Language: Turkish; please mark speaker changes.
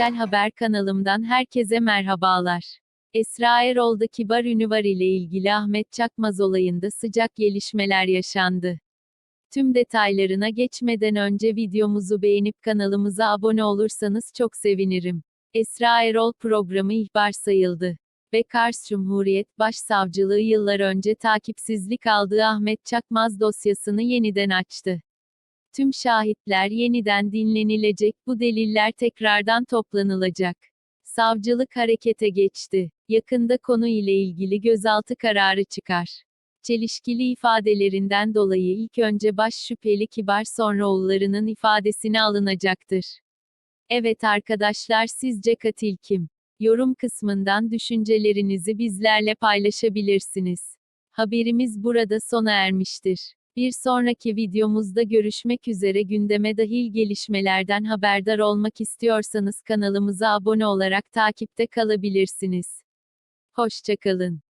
Speaker 1: Güncel Haber kanalımdan herkese merhabalar. Esra Erol'da Kibar Ünüvar ile ilgili Ahmet Çakmaz olayında sıcak gelişmeler yaşandı. Tüm detaylarına geçmeden önce videomuzu beğenip kanalımıza abone olursanız çok sevinirim. Esra Erol programı ihbar sayıldı. ve Kars Cumhuriyet Başsavcılığı yıllar önce takipsizlik aldığı Ahmet Çakmaz dosyasını yeniden açtı. Tüm şahitler yeniden dinlenilecek, bu deliller tekrardan toplanılacak. Savcılık harekete geçti. Yakında konu ile ilgili gözaltı kararı çıkar. Çelişkili ifadelerinden dolayı ilk önce baş şüpheli Kibar sonra oğullarının ifadesine alınacaktır. Evet arkadaşlar sizce katil kim? Yorum kısmından düşüncelerinizi bizlerle paylaşabilirsiniz. Haberimiz burada sona ermiştir. Bir sonraki videomuzda görüşmek üzere gündeme dahil gelişmelerden haberdar olmak istiyorsanız kanalımıza abone olarak takipte kalabilirsiniz. Hoşçakalın.